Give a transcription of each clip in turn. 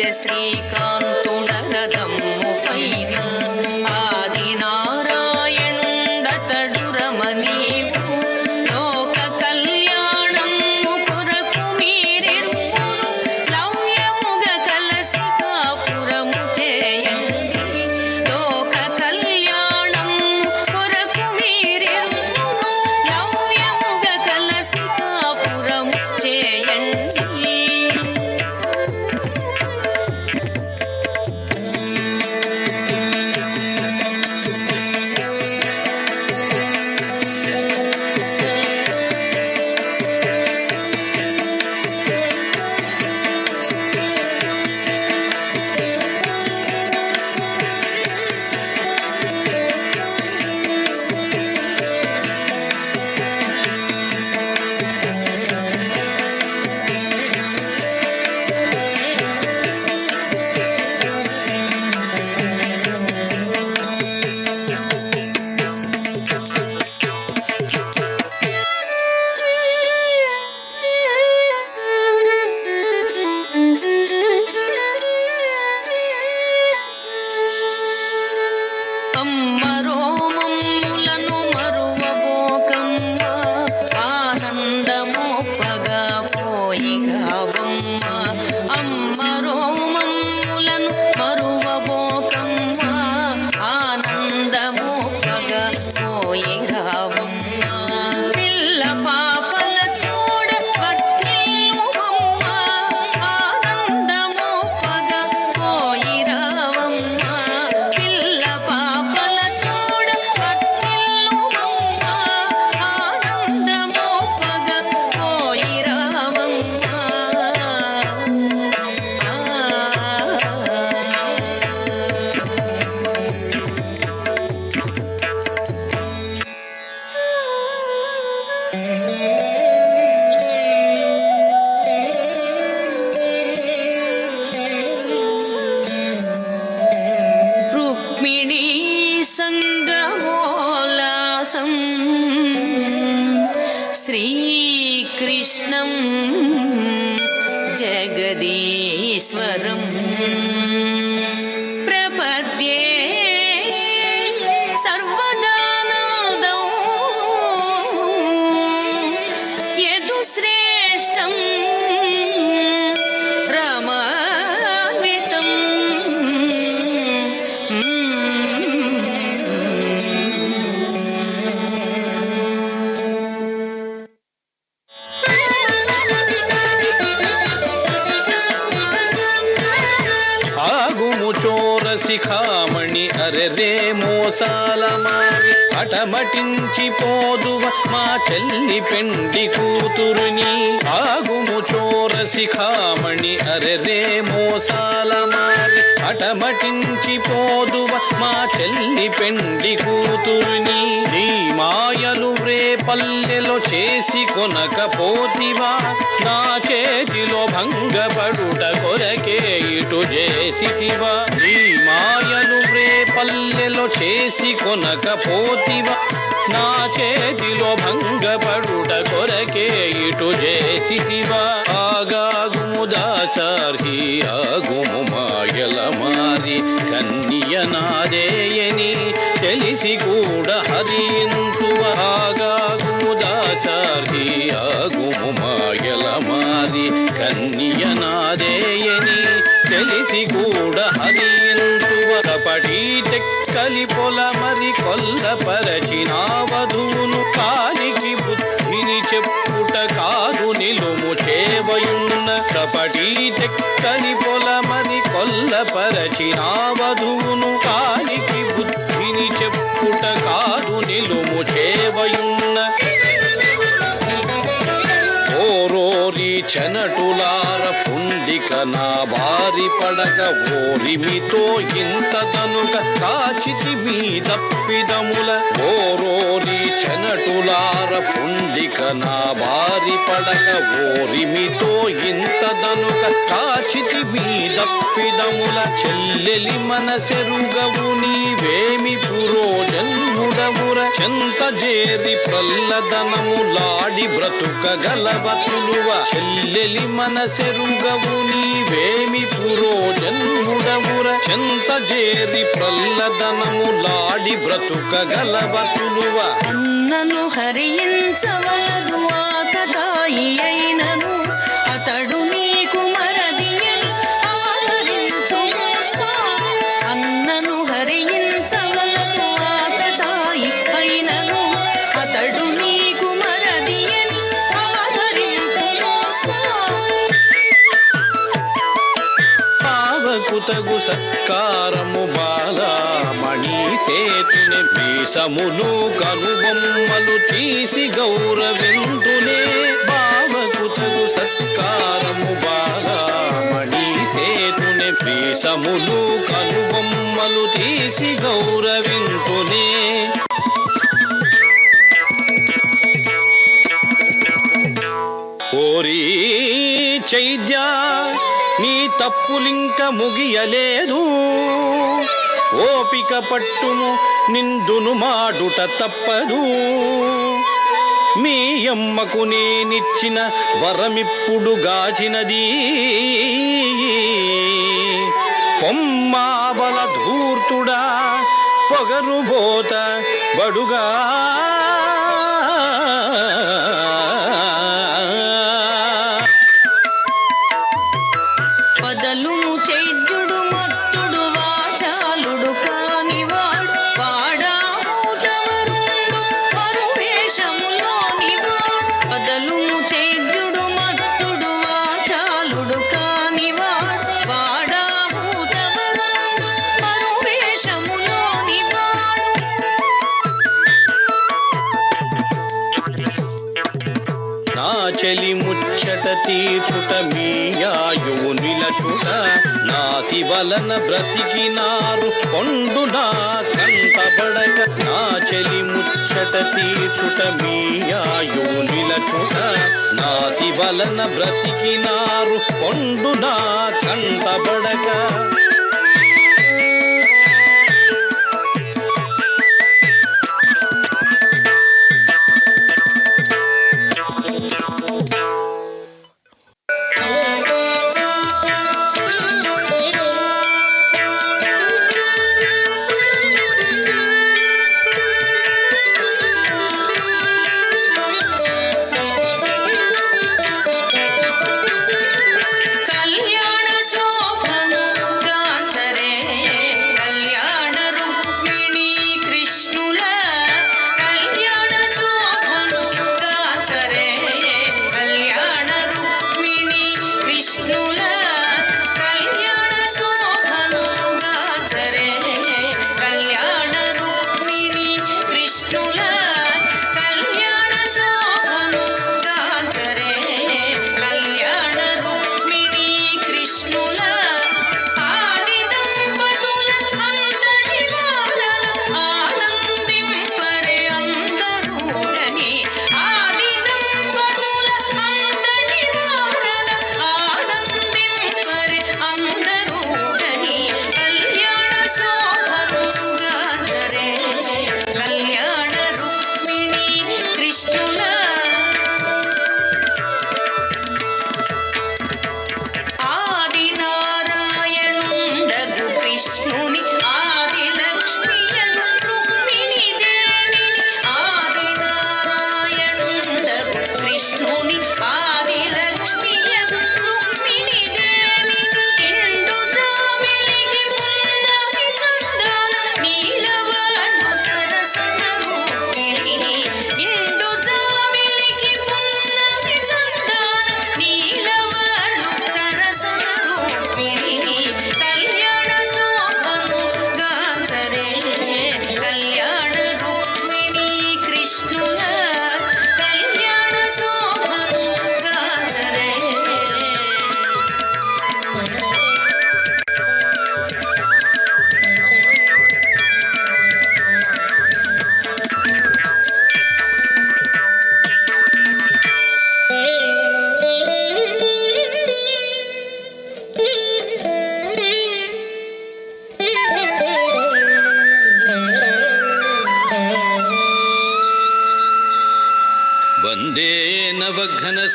Sestrika. 不赢。ஜெகதீஸ்வரம் చోర శిఖామణి అరెరే మోసాల మారి అటమటించి పోదువ మా చెల్లి పెండి కూతురుని. ఆగుము చోర శిఖామణి అరెరే మోసాల మారి. అటమటించి పోదువ మా చెల్లి పెండి కూతురుని. నీ మాయలు రేపల్లెలో చేసి కొనకపోతివా. నా చేతిలో భంగపడుట కొరకే ఇటు చేసివా నీ మాయలు రేపల్లెలో చేసి కొనకపో కొనకపోతివా నా చేతిలో భంగపడుట కొరకే ఇటు చేసివా ఆగాగుము దాసార్హి ఆగుము మాయల మారి కన్నియ నాదేయని తెలిసి కూడా హరింతువ నిలుము చేవయున్న కపటి చెక్కని పొల మరి కొల్లపరచిన వధువును కాలికి బుద్ధిని చెప్పుట కాదు నిలుము చేవయున్న ఓరోరి చెనటులార పుండిక నా బారి పడక ఓరిమితో ఇంత తనుక కాచితి మీ తప్పిదముల. ఓరో చెనటులార పుండిక నా బారి పడక ఓరిమితో ఇంత ఇంతదనుక కాచితి మీదప్పిదముల చెల్లెలి మనసెరుగవు నీవేమి పురోజన్ముడముర చెంత జేరి ప్రల్లదనములాడి బ్రతుక గలవతులువ చెల్లెలి మనసెరుగవు నీవేమి పురోజన్ముడముర చెంత జేరి ప్రల్లదనములాడి బ్రతుక గలవతులువ నన్ను హరించవలదు ఆ కథాయి అయినను. తగు సత్కారము బాలామణి సేతుని మీసములు కనుబొమ్మలు తీసి గౌరవిందులే బావకుతగు సత్కారము బాలామణి సేతుని మీసములు కనుబొమ్మలు తీసి గౌరవింతులే ఓరీ చైద్యా నీ తప్పులింక ముగియలేదు. ఓపిక పట్టుము నిందును మాడుట తప్పదు. మీ అమ్మకు నేనిచ్చిన వరమిప్పుడు గాచినది. పొమ్మాబల ధూర్తుడా పొగరుబోత బడుగా. చలి ముచ్చట తీర్చుట మీ ఆయువు నిలచుట. నాతి వలన బ్రతికినారు కొండు నా కంటబడక నా చలి ముచ్చట తీర్చుట మీ ఆయువు నిలచుట. నాతి వలన బ్రతికినారు కొండు నా కంటబడక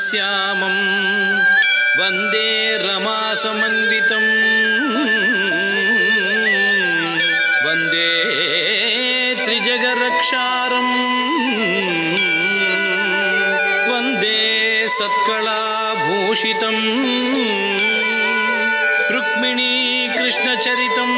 श्यामं वन्दे रमासमन्वितं वन्दे त्रिजगरक्षारम् वन्दे सत्कलाभूषितं रुक्मिणीकृष्णचरितम्